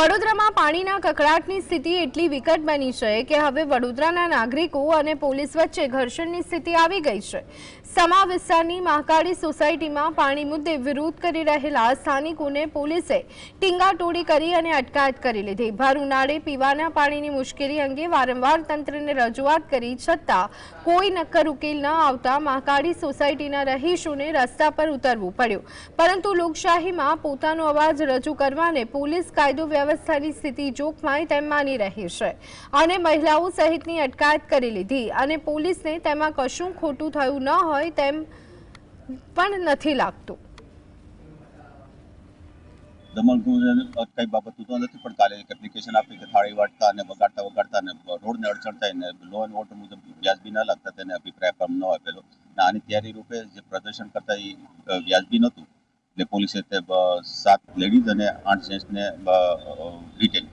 વડોદરામાં પાણીના કકડાટની સ્થિતિ એટલી વિકટ બની છે કે હવે વડોદરાના નાગરિકો અને પોલીસ વચ્ચે ઘર્ષણની સ્થિતિ આવી ગઈ છે. સમા વિસ્તારની મહાકાળી સોસાયટીમાં પાણી મુદ્દે વિરોધ કરી રહેલા સ્થાનિકોને પોલીસે ટીંગાટોળી કરી અને અટકાયત કરી લીધી. ભર ઉનાળે પીવાના પાણીની મુશ્કેલી અંગે વારંવાર તંત્રને રજૂઆત કરી છતાં કોઈ નક્કર ઉકેલ ન આવતા મહાકાળી સોસાયટીના રહીશોને રસ્તા પર ઉતરવું પડ્યું. પરંતુ લોકશાહીમાં પોતાનો અવાજ રજૂ કરવાને પોલીસ કાયદો વ્યવસ્થાની સ્થિતિ જોખમાય તેમ માની રહી છે. અને મહિલાઓ સહિતની અટકાયત કરી લીધી અને પોલીસને તેમાં કશું ખોટું થયું ન હોય તેમ પણ નથી લાગતું. પણ વ્યાજબી ન અભિપ્રાય આપવામાં ન આપેલો અને આની રૂપે જે પ્રદર્શન કરતા વ્યાજબી નહોતું. એટલે પોલીસે તે સાત લેડીઝ અને આઠ જેન્ટ્સને રિટેન